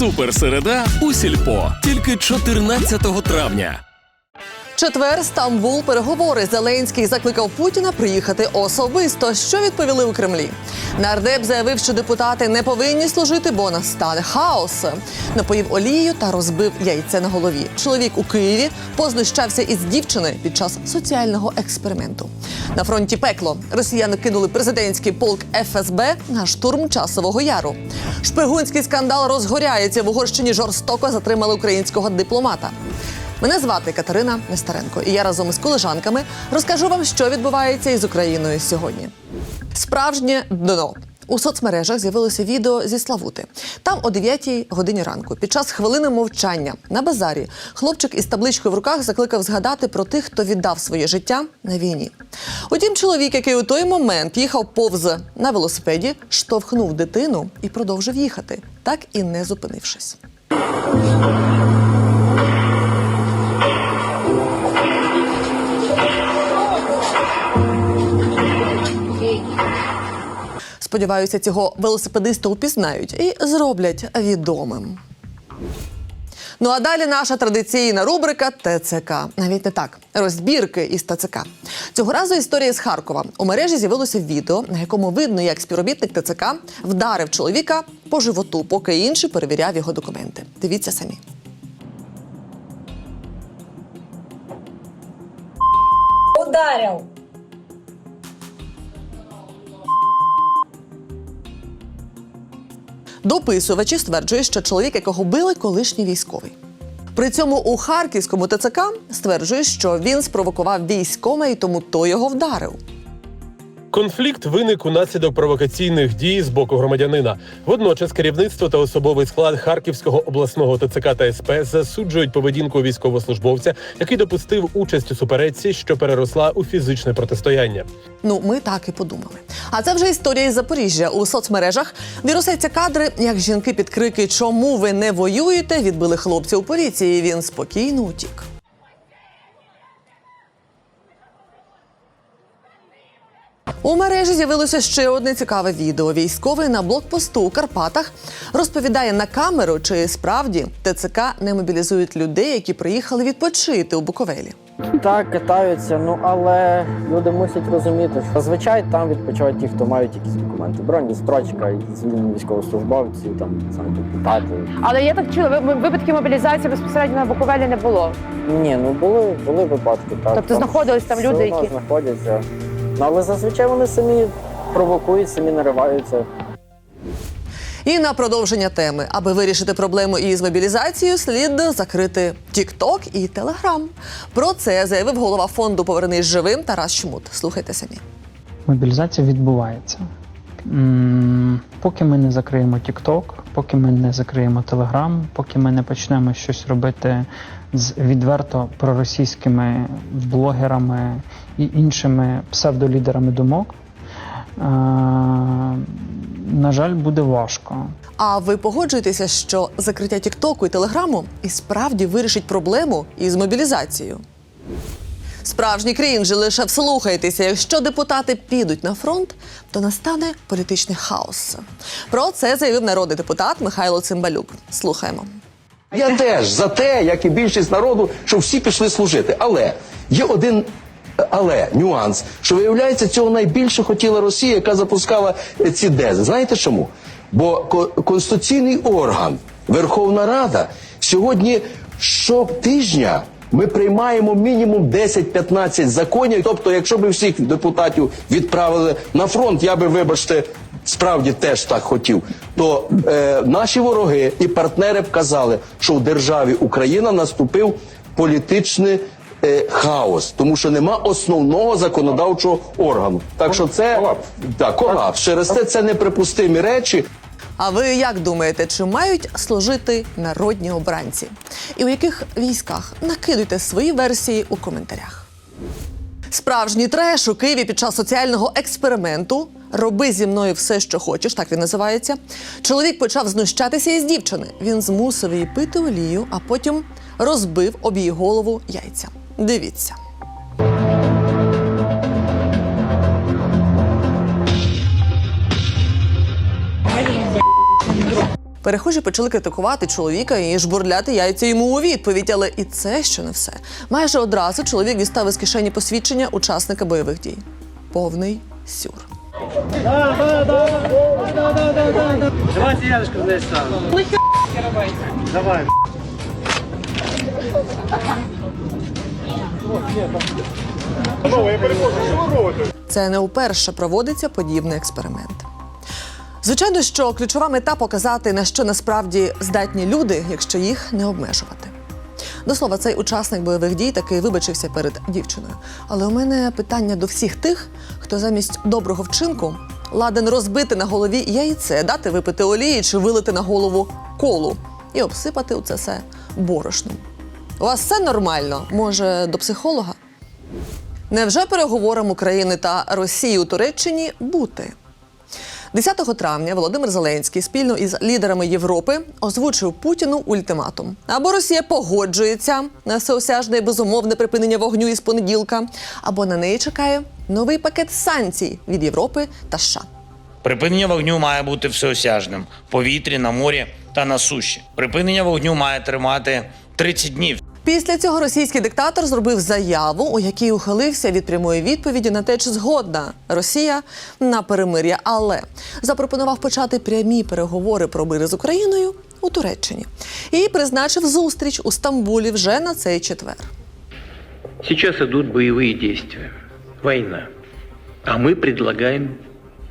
Суперсереда у сільпо тільки 14 травня. Четвер Стамбул переговори. Зеленський закликав Путіна приїхати особисто. Що відповіли у Кремлі? Нардеп заявив, що депутати не повинні служити, бо настане хаос. Напоїв олією та розбив яйце на голові. Чоловік у Києві познущався із дівчини під час соціального експерименту. На фронті пекло росіяни кинули президентський полк ФСБ на штурм часового яру. Шпигунський скандал розгоряється в Угорщині. Жорстоко затримали українського дипломата. Мене звати Катерина Нестеренко, і я разом із колежанками розкажу вам, що відбувається із Україною сьогодні. Справжнє дно. У соцмережах з'явилося відео зі Славути. Там о 9 годині ранку, під час хвилини мовчання на базарі, хлопчик із табличкою в руках закликав згадати про тих, хто віддав своє життя на війні. Утім, чоловік, який у той момент їхав повз на велосипеді, штовхнув дитину і продовжив їхати, так і не зупинившись. Сподіваюся, цього велосипедиста упізнають і зроблять відомим. Ну а далі наша традиційна рубрика ТЦК. Навіть не так. Розбірки із ТЦК. Цього разу історія з Харкова. У мережі з'явилося відео, на якому видно, як співробітник ТЦК вдарив чоловіка по животу, поки інший перевіряв його документи. Дивіться самі. Ударил. Дописувачі стверджують, що чоловік, якого били, колишній військовий. При цьому у харківському ТЦК стверджує, що він спровокував військома і тому той його вдарив. Конфлікт виник унаслідок провокаційних дій з боку громадянина. Водночас керівництво та особовий склад Харківського обласного ТЦК та СП засуджують поведінку військовослужбовця, який допустив участь у суперечці, що переросла у фізичне протистояння. Ну, ми так і подумали. А це вже історія із Запоріжжя. У соцмережах вірусяться кадри, як жінки під крики Чому ви не воюєте? відбили хлопця у поліції. Він спокійно утік. У мережі з'явилося ще одне цікаве відео. Військовий на блокпосту у Карпатах розповідає на камеру, чи справді ТЦК не мобілізують людей, які приїхали відпочити у Буковелі. Так, катаються, ну але люди мусять розуміти, що зазвичай там відпочивають ті, хто мають якісь документи. Броні, строчка, звільнені військовослужбовці, там саме депутати. Але я так чула, ви- випадків мобілізації безпосередньо на Буковелі не було. Ні, ну були, були випадки. Так Тобто знаходились там все люди, одно які- знаходяться. Ну але зазвичай вони самі провокують, самі нариваються. І на продовження теми, аби вирішити проблему із мобілізацією, слід закрити TikTok і Telegram. Про це заявив голова фонду Повернись живим Тарас Чмут. Слухайте самі. Мобілізація відбувається. М, Поки ми не закриємо TikTok, поки ми не закриємо Telegram, поки ми не почнемо щось робити з відверто проросійськими блогерами і іншими псевдолідерами думок, е, на жаль, буде важко. А ви погоджуєтеся, що закриття Тіктоку і Телеграму і справді вирішить проблему із мобілізацією? Справжній крінж, лише вслухайтеся. Якщо депутати підуть на фронт, то настане політичний хаос. Про це заявив народний депутат Михайло Цимбалюк. Слухаємо. Я теж за те, як і більшість народу, щоб всі пішли служити. Але є один але нюанс, що виявляється, цього найбільше хотіла Росія, яка запускала ці дези. Знаєте чому? Бо конституційний орган, Верховна Рада, сьогодні щотижня ми приймаємо мінімум 10-15 законів. Тобто, якщо б всіх депутатів відправили на фронт, я би, вибачте, справді теж так хотів, то е, наші вороги і партнери б казали, що в державі Україна наступив політичний е, хаос, тому що нема основного законодавчого органу. Так що це так, колапс. Через це це неприпустимі речі. А ви як думаєте, чи мають служити народні обранці? І у яких військах? Накидуйте свої версії у коментарях. Справжній треш у Києві під час соціального експерименту Роби зі мною все, що хочеш, так він називається. Чоловік почав знущатися із дівчини. Він змусив її пити олію, а потім розбив об її голову яйця. Дивіться. Перехожі почали критикувати чоловіка і жбурляти яйця йому у відповідь. Але і це ще не все. Майже одразу чоловік дістав із кишені посвідчення учасника бойових дій. Повний сюр. Це не вперше проводиться подібний експеримент. Звичайно, що ключова мета показати, на що насправді здатні люди, якщо їх не обмежувати. До слова, цей учасник бойових дій таки вибачився перед дівчиною. Але у мене питання до всіх тих, хто замість доброго вчинку ладен розбити на голові яйце, дати випити олії чи вилити на голову колу і обсипати у це все борошном. У вас все нормально? Може, до психолога? Невже переговорам України та Росії у Туреччині бути? 10 травня Володимир Зеленський спільно із лідерами Європи озвучив Путіну ультиматум. Або Росія погоджується на всеосяжне і безумовне припинення вогню із понеділка, або на неї чекає новий пакет санкцій від Європи та США. Припинення вогню має бути всеосяжним в повітрі, на морі та на суші. Припинення вогню має тримати 30 днів. Після цього російський диктатор зробив заяву, у якій ухилився від прямої відповіді на те, чи згодна Росія на перемир'я, але запропонував почати прямі переговори про мир з Україною у Туреччині і призначив зустріч у Стамбулі вже на цей четвер. Сейчас идут боевые действия. Война. А мы предлагаем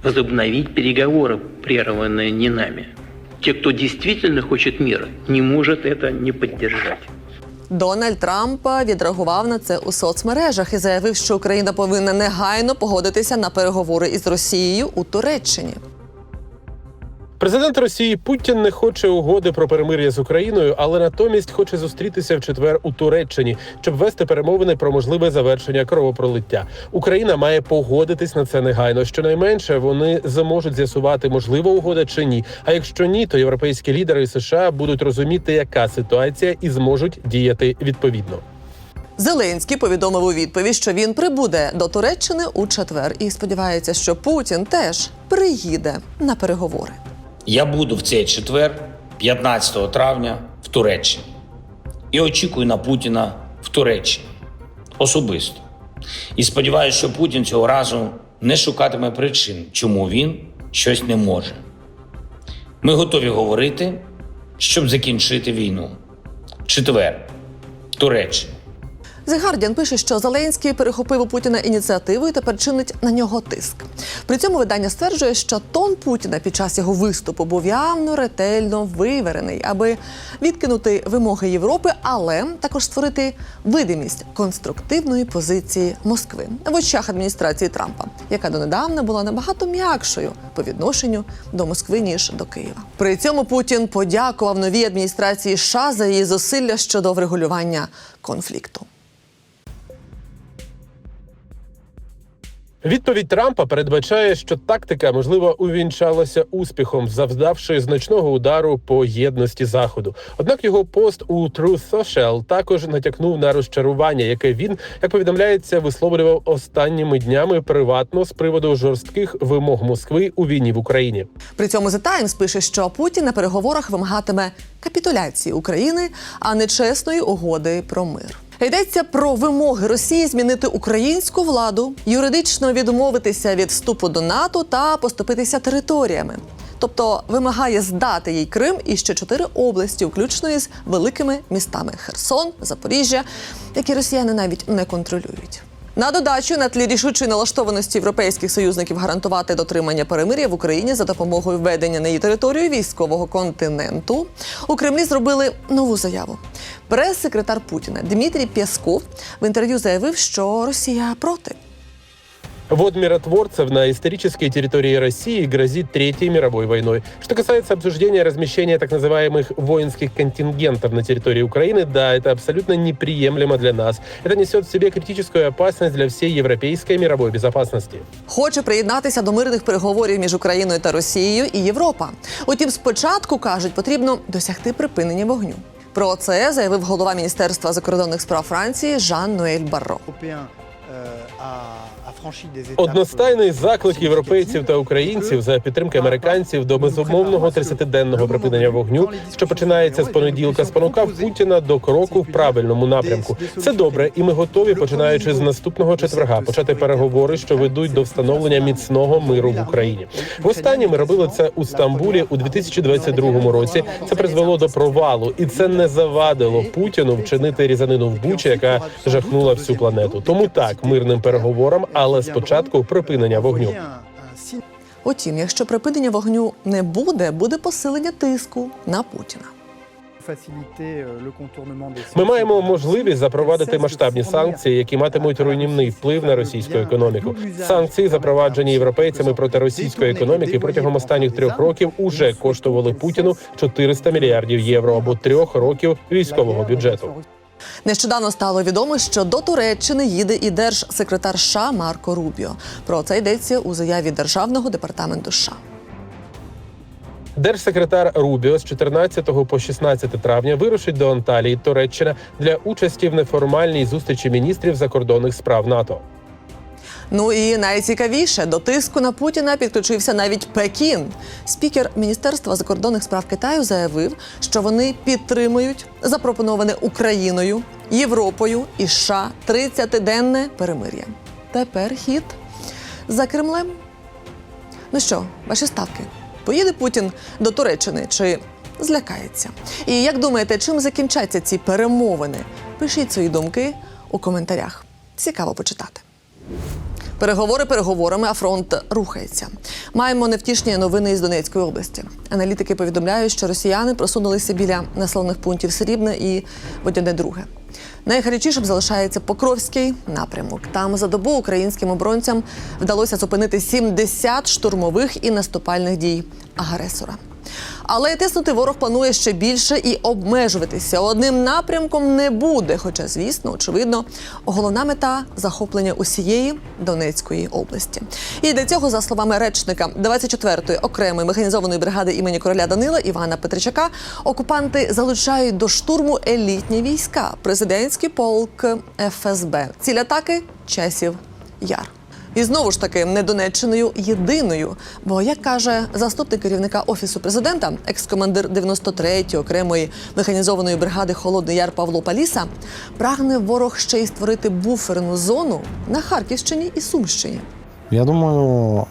возобновить переговоры, прерванные не нами. Те, кто действительно хочет мира, не может это не поддержать. Дональд Трамп відреагував на це у соцмережах і заявив, що Україна повинна негайно погодитися на переговори із Росією у Туреччині. Президент Росії Путін не хоче угоди про перемир'я з Україною, але натомість хоче зустрітися в четвер у Туреччині, щоб вести перемовини про можливе завершення кровопролиття. Україна має погодитись на це негайно. Щонайменше вони зможуть з'ясувати, можлива угода чи ні. А якщо ні, то європейські лідери США будуть розуміти, яка ситуація, і зможуть діяти відповідно. Зеленський повідомив у відповідь, що він прибуде до Туреччини у четвер і сподівається, що Путін теж приїде на переговори. Я буду в цей четвер, 15 травня, в Туреччині. І очікую на Путіна в Туреччині особисто. І сподіваюся, що Путін цього разу не шукатиме причин, чому він щось не може. Ми готові говорити, щоб закінчити війну. Четвер, Туреччина. The Guardian пише, що Зеленський перехопив у Путіна ініціативу і тепер чинить на нього тиск. При цьому видання стверджує, що тон Путіна під час його виступу був явно ретельно виверений, аби відкинути вимоги Європи, але також створити видимість конструктивної позиції Москви в очах адміністрації Трампа, яка донедавна була набагато м'якшою по відношенню до Москви ніж до Києва. При цьому Путін подякував новій адміністрації США за її зусилля щодо врегулювання конфлікту. Відповідь Трампа передбачає, що тактика можливо увінчалася успіхом, завдавши значного удару по єдності заходу. Однак його пост у Truth Social також натякнув на розчарування, яке він, як повідомляється, висловлював останніми днями приватно з приводу жорстких вимог Москви у війні в Україні. При цьому The Times пише, що Путін на переговорах вимагатиме капітуляції України, а не чесної угоди про мир. Йдеться про вимоги Росії змінити українську владу, юридично відмовитися від вступу до НАТО та поступитися територіями. Тобто вимагає здати їй Крим і ще чотири області, включно із великими містами Херсон, Запоріжжя, які росіяни навіть не контролюють. На додачу на тлі рішучої налаштованості європейських союзників гарантувати дотримання перемир'я в Україні за допомогою введення на її територію військового континенту у Кремлі зробили нову заяву. Прес-секретар Путіна Дмитрій П'ясков в інтерв'ю заявив, що Росія проти. Вот миротворцев на исторической территории России грозит Третьей мировой войной. Что касается обсуждения размещения так называемых воинских контингентов на территории Украины, да, это абсолютно неприемлемо для нас. Это несет в себе критическую опасность для всей европейской и мировой безопасности. Хоче приєднатися до мирних переговорів між Україною та Росією і Європа. Утім, спочатку кажуть, потрібно досягти припинення вогню. Про це заявив голова міністерства закордонних справ Франції Жан Ноель Барро. Одностайний заклик європейців та українців за підтримки американців до безумовного 30-денного припинення вогню, що починається з понеділка, спонукав Путіна до кроку в правильному напрямку. Це добре, і ми готові, починаючи з наступного четверга, почати переговори, що ведуть до встановлення міцного миру в Україні. Востаннє ми робили це у Стамбулі у 2022 році. Це призвело до провалу, і це не завадило Путіну вчинити різанину в Бучі, яка жахнула всю планету. Тому так мирним переговорам, але спочатку припинення вогню. Утім, якщо припинення вогню не буде, буде посилення тиску на Путіна. Ми маємо можливість запровадити масштабні санкції, які матимуть руйнівний вплив на російську економіку. Санкції, запроваджені європейцями проти російської економіки протягом останніх трьох років, уже коштували Путіну 400 мільярдів євро або трьох років військового бюджету. Нещодавно стало відомо, що до Туреччини їде і держсекретар США Марко Рубіо. Про це йдеться у заяві Державного департаменту США. Держсекретар Рубіо з 14 по 16 травня вирушить до Анталії, Туреччина для участі в неформальній зустрічі міністрів закордонних справ НАТО. Ну і найцікавіше до тиску на Путіна підключився навіть Пекін. Спікер Міністерства закордонних справ Китаю заявив, що вони підтримують запропоноване Україною, Європою і США 30-денне перемир'я. Тепер хід за Кремлем. Ну що, ваші ставки? Поїде Путін до Туреччини чи злякається? І як думаєте, чим закінчаться ці перемовини? Пишіть свої думки у коментарях. Цікаво почитати. Переговори переговорами, а фронт рухається. Маємо невтішні новини із Донецької області. Аналітики повідомляють, що росіяни просунулися біля населених пунктів Срібне і Водяне Друге. Найгарячішим залишається Покровський напрямок. Там за добу українським оборонцям вдалося зупинити 70 штурмових і наступальних дій агресора. Але тиснути ворог планує ще більше і обмежуватися одним напрямком не буде. Хоча, звісно, очевидно, головна мета захоплення усієї Донецької області. І для цього, за словами речника 24-ї окремої механізованої бригади імені короля Данила Івана Петричака, окупанти залучають до штурму елітні війська, президентський полк ФСБ. Ціль атаки часів яр. І знову ж таки не Донеччиною єдиною. Бо, як каже заступник керівника офісу президента, екс-командир 93-ї окремої механізованої бригади Холодний Яр Павло Паліса, прагне ворог ще й створити буферну зону на Харківщині і Сумщині. Я думаю,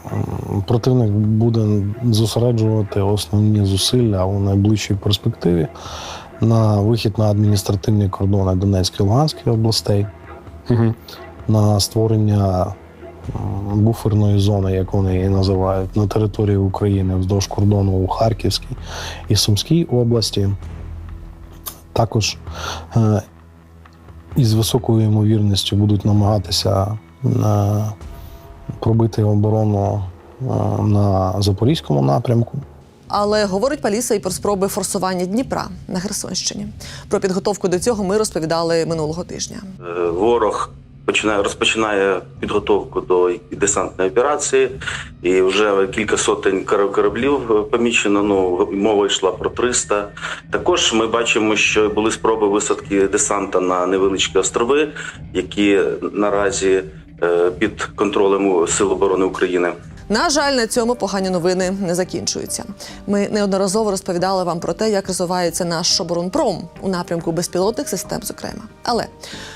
противник буде зосереджувати основні зусилля у найближчій перспективі на вихід на адміністративні кордони Донецької і Луганської областей, на створення буферної зони, як вони її називають, на території України вздовж кордону у Харківській і Сумській області. Також е, із високою ймовірністю будуть намагатися е, пробити оборону е, на Запорізькому напрямку. Але говорить Паліса і про спроби форсування Дніпра на Херсонщині. Про підготовку до цього ми розповідали минулого тижня. Ворог починає розпочинає підготовку до десантної операції, і вже кілька сотень кораблів е, помічено. Ну мова йшла про 300. Також ми бачимо, що були спроби висадки десанта на невеличкі острови, які наразі е, під контролем Сил оборони України. На жаль, на цьому погані новини не закінчуються. Ми неодноразово розповідали вам про те, як розвивається наш оборонпром у напрямку безпілотних систем, зокрема. Але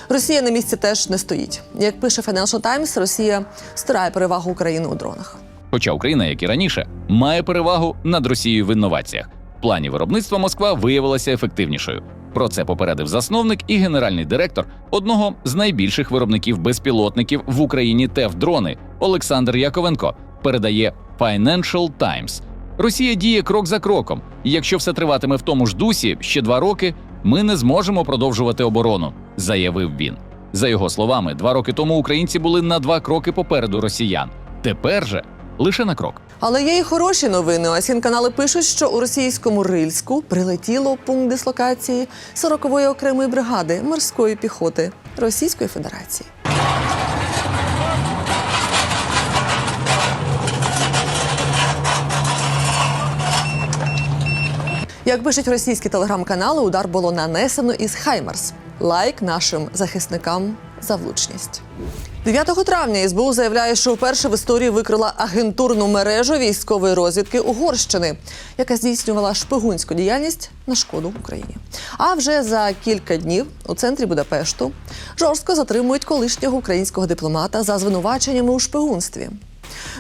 Росія на місці теж не стоїть. Як пише Financial Times, Росія стирає перевагу України у дронах. Хоча Україна, як і раніше, має перевагу над Росією в інноваціях. В плані виробництва Москва виявилася ефективнішою. Про це попередив засновник і генеральний директор одного з найбільших виробників безпілотників в Україні ТЕФ-дрони Олександр Яковенко. Передає Financial Times. Росія діє крок за кроком. І якщо все триватиме в тому ж дусі ще два роки, ми не зможемо продовжувати оборону, заявив він. За його словами, два роки тому українці були на два кроки попереду росіян. Тепер же лише на крок. Але є і хороші новини. Ось канали пишуть, що у російському Рильську прилетіло пункт дислокації 40-ї окремої бригади морської піхоти Російської Федерації. Як пишуть російські телеграм-канали, удар було нанесено із Хаймарс. Лайк нашим захисникам за влучність. 9 травня СБУ заявляє, що вперше в історії викрила агентурну мережу військової розвідки Угорщини, яка здійснювала шпигунську діяльність на шкоду Україні. А вже за кілька днів у центрі Будапешту жорстко затримують колишнього українського дипломата за звинуваченнями у шпигунстві.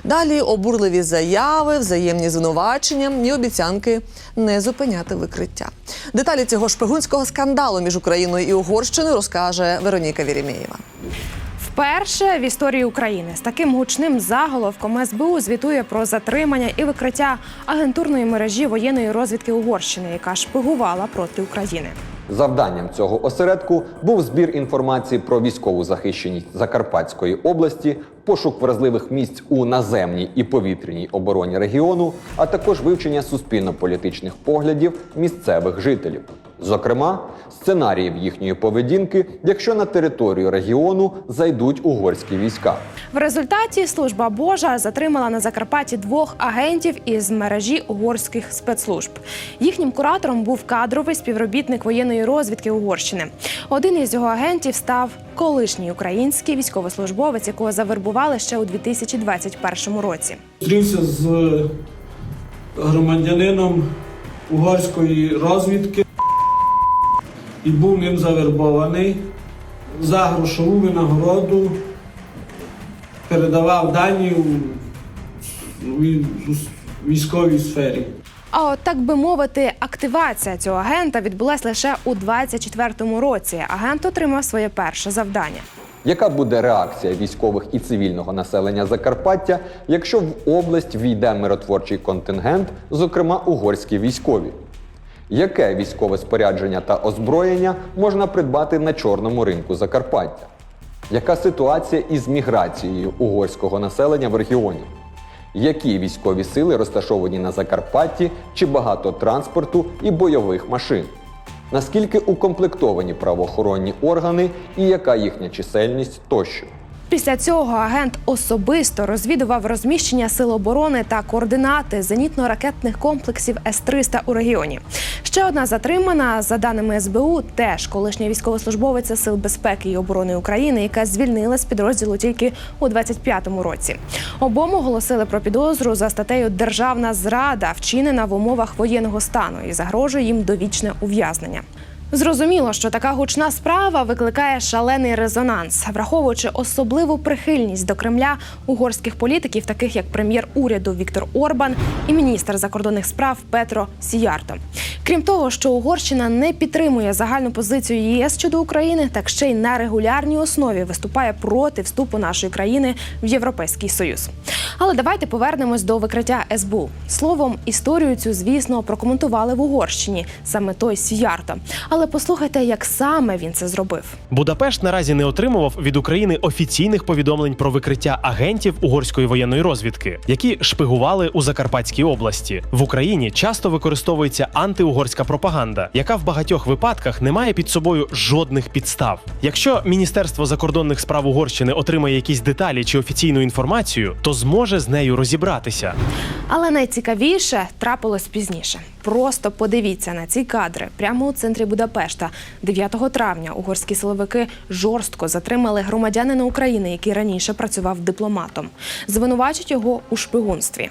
Далі обурливі заяви, взаємні звинувачення і обіцянки не зупиняти викриття. Деталі цього шпигунського скандалу між Україною і Угорщиною розкаже Вероніка Вірімєєва. Вперше в історії України з таким гучним заголовком СБУ звітує про затримання і викриття агентурної мережі воєнної розвідки Угорщини, яка шпигувала проти України. Завданням цього осередку був збір інформації про військову захищеність Закарпатської області, пошук вразливих місць у наземній і повітряній обороні регіону, а також вивчення суспільно-політичних поглядів місцевих жителів. Зокрема, сценаріїв їхньої поведінки, якщо на територію регіону зайдуть угорські війська. В результаті служба Божа затримала на Закарпатті двох агентів із мережі угорських спецслужб. Їхнім куратором був кадровий співробітник воєнної розвідки Угорщини. Один із його агентів став колишній український військовослужбовець, якого завербували ще у 2021 році. Зустрівся з громадянином угорської розвідки і був ним завербований за грошову винагороду, передавав дані у військовій сфері. А от так би мовити, активація цього агента відбулась лише у 2024 році. Агент отримав своє перше завдання. Яка буде реакція військових і цивільного населення Закарпаття, якщо в область війде миротворчий контингент, зокрема угорські військові? Яке військове спорядження та озброєння можна придбати на чорному ринку Закарпаття? Яка ситуація із міграцією угорського населення в регіоні? Які військові сили розташовані на Закарпатті чи багато транспорту і бойових машин? Наскільки укомплектовані правоохоронні органи і яка їхня чисельність тощо? Після цього агент особисто розвідував розміщення сил оборони та координати зенітно-ракетних комплексів С-300 у регіоні. Ще одна затримана, за даними СБУ, теж колишня військовослужбовиця Сил безпеки і оборони України, яка звільнила з підрозділу тільки у 25-му році. Обом оголосили про підозру за статтею Державна зрада, вчинена в умовах воєнного стану, і загрожує їм довічне ув'язнення. Зрозуміло, що така гучна справа викликає шалений резонанс, враховуючи особливу прихильність до Кремля угорських політиків, таких як прем'єр уряду Віктор Орбан і міністр закордонних справ Петро Сіярто. Крім того, що Угорщина не підтримує загальну позицію ЄС щодо України, так ще й на регулярній основі виступає проти вступу нашої країни в Європейський Союз. Але давайте повернемось до викриття СБУ. Словом, історію цю, звісно, прокоментували в Угорщині, саме той Сіярто. Але послухайте, як саме він це зробив. Будапешт наразі не отримував від України офіційних повідомлень про викриття агентів угорської воєнної розвідки, які шпигували у Закарпатській області. В Україні часто використовується антиугорська пропаганда, яка в багатьох випадках не має під собою жодних підстав. Якщо Міністерство закордонних справ Угорщини отримає якісь деталі чи офіційну інформацію, то зможе з нею розібратися. Але найцікавіше трапилось пізніше. Просто подивіться на ці кадри прямо у центрі Будапешта. 9 травня угорські силовики жорстко затримали громадянина України, який раніше працював дипломатом. Звинувачують його у шпигунстві.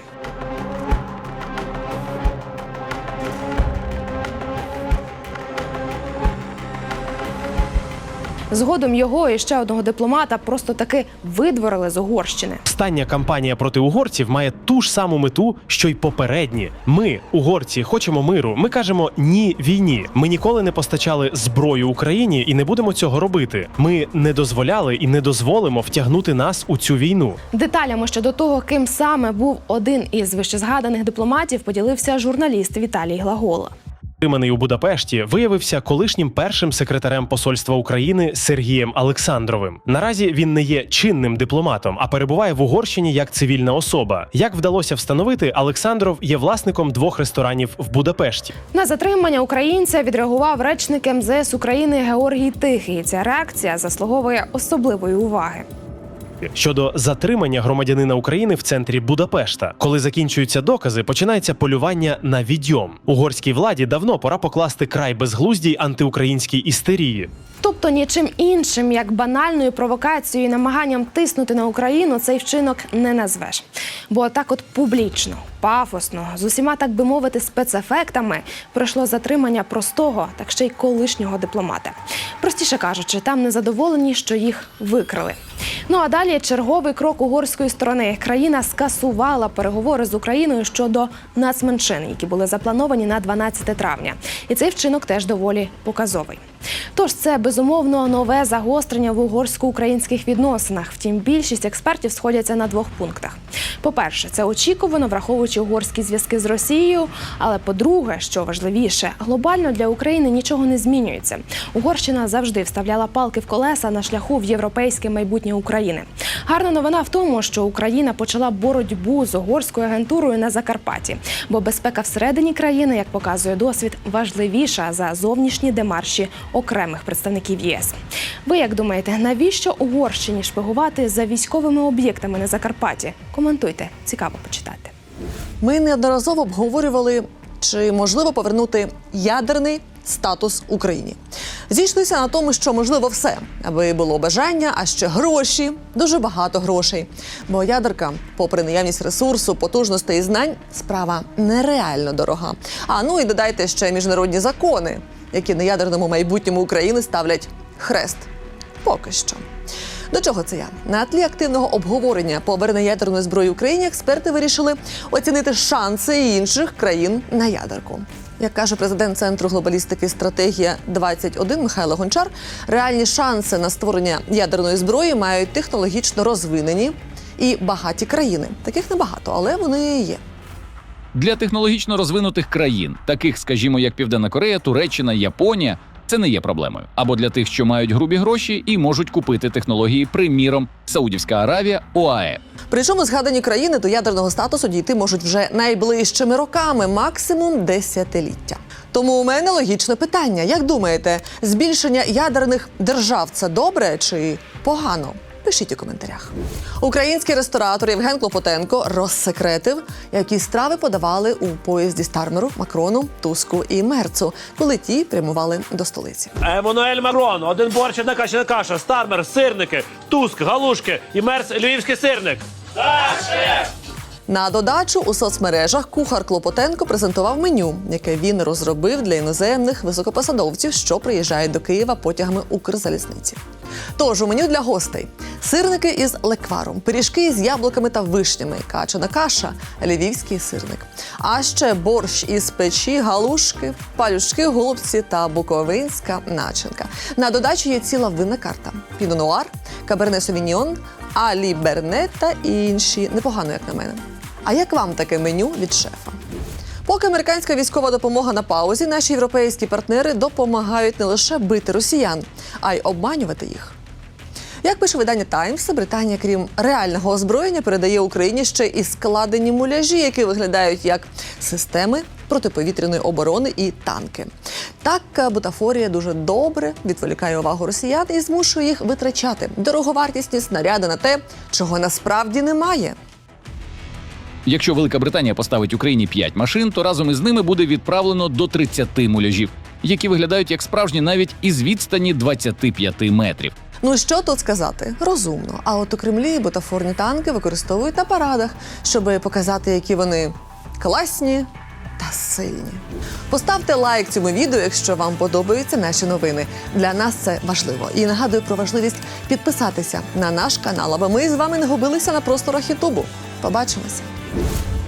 Згодом його і ще одного дипломата просто таки видворили з Угорщини. Остання кампанія проти угорців має ту ж саму мету, що й попередні. Ми, угорці, хочемо миру. Ми кажемо ні війні. Ми ніколи не постачали зброю Україні і не будемо цього робити. Ми не дозволяли і не дозволимо втягнути нас у цю війну. Деталями щодо того, ким саме був один із вищезгаданих дипломатів, поділився журналіст Віталій Глагола. Триманий у Будапешті виявився колишнім першим секретарем посольства України Сергієм Олександровим. Наразі він не є чинним дипломатом, а перебуває в Угорщині як цивільна особа. Як вдалося встановити, Олександров є власником двох ресторанів в Будапешті. На затримання українця відреагував речник МЗС України Георгій Тихий. Ця реакція заслуговує особливої уваги. Щодо затримання громадянина України в центрі Будапешта. Коли закінчуються докази, починається полювання на відьом. Угорській владі давно пора покласти край безглуздій антиукраїнській істерії. Тобто нічим іншим, як банальною провокацією і намаганням тиснути на Україну, цей вчинок не назвеш. Бо так, от публічно, пафосно, з усіма, так би мовити, спецефектами пройшло затримання простого, так ще й колишнього дипломата. Простіше кажучи, там незадоволені, що їх викрили. Ну а далі черговий крок угорської сторони. Країна скасувала переговори з Україною щодо нацменшин, які були заплановані на 12 травня. І цей вчинок теж доволі показовий. Тож це безумовно нове загострення в угорсько-українських відносинах. Втім, більшість експертів сходяться на двох пунктах. По-перше, це очікувано, враховуючи угорські зв'язки з Росією. Але по-друге, що важливіше, глобально для України нічого не змінюється. Угорщина завжди вставляла палки в колеса на шляху в європейське майбутнє України. Гарна новина в тому, що Україна почала боротьбу з угорською агентурою на Закарпатті, бо безпека всередині країни, як показує досвід, важливіша за зовнішні демарші окремих представників ЄС. Ви як думаєте, навіщо Угорщині шпигувати за військовими об'єктами на Закарпатті? Коментуйте, цікаво почитати. Ми неодноразово обговорювали, чи можливо повернути ядерний статус Україні. Зійшлися на тому, що можливо все, аби було бажання, а ще гроші, дуже багато грошей. Бо ядерка, попри наявність ресурсу, потужностей і знань, справа нереально дорога. А ну і додайте ще міжнародні закони, які на ядерному майбутньому України ставлять хрест. Поки що. До чого це я? На тлі активного обговорення повернення ядерної зброї Україні експерти вирішили оцінити шанси інших країн на ядерку. Як каже президент центру глобалістики стратегія 21 Михайло Гончар, реальні шанси на створення ядерної зброї мають технологічно розвинені і багаті країни. Таких небагато, але вони є. Для технологічно розвинутих країн, таких, скажімо, як Південна Корея, Туреччина, Японія, це не є проблемою. Або для тих, що мають грубі гроші і можуть купити технології, приміром, Саудівська Аравія, ОАЕ. Причому згадані країни до ядерного статусу дійти можуть вже найближчими роками, максимум десятиліття. Тому у мене логічне питання: як думаєте, збільшення ядерних держав це добре чи погано? Пишіть у коментарях. Український ресторатор Євген Клопотенко розсекретив, які страви подавали у поїзді Стармеру, Макрону, Туску і Мерцу, коли ті прямували до столиці. Еммануель Макрон, один борщ, одна кашена каша, стармер, сирники, туск, галушки і мерц львівський сирник. На додачу у соцмережах кухар Клопотенко презентував меню, яке він розробив для іноземних високопосадовців, що приїжджають до Києва потягами Укрзалізниці. Тож у меню для гостей сирники із лекваром, пиріжки з яблуками та вишнями, качана каша, львівський сирник. А ще борщ із печі, галушки, палючки, голубці та буковинська начинка. На додачу є ціла винна карта: пінонуар, каберне совіньйон, алі берне та інші. Непогано, як на мене. А як вам таке меню від шефа? Поки американська військова допомога на паузі, наші європейські партнери допомагають не лише бити росіян, а й обманювати їх. Як пише видання Таймс, Британія, крім реального озброєння, передає Україні ще і складені муляжі, які виглядають як системи протиповітряної оборони і танки. Так бутафорія дуже добре відволікає увагу росіян і змушує їх витрачати дороговартісні снаряди на те, чого насправді немає. Якщо Велика Британія поставить Україні 5 машин, то разом із ними буде відправлено до 30 муляжів, які виглядають як справжні навіть із відстані 25 метрів. Ну що тут сказати? Розумно. А от у Кремлі бутафорні танки використовують на парадах, щоб показати, які вони класні та сильні. Поставте лайк цьому відео, якщо вам подобаються наші новини. Для нас це важливо. І нагадую про важливість підписатися на наш канал, аби ми з вами не губилися на просторах Ютубу. Побачимося. Thank you.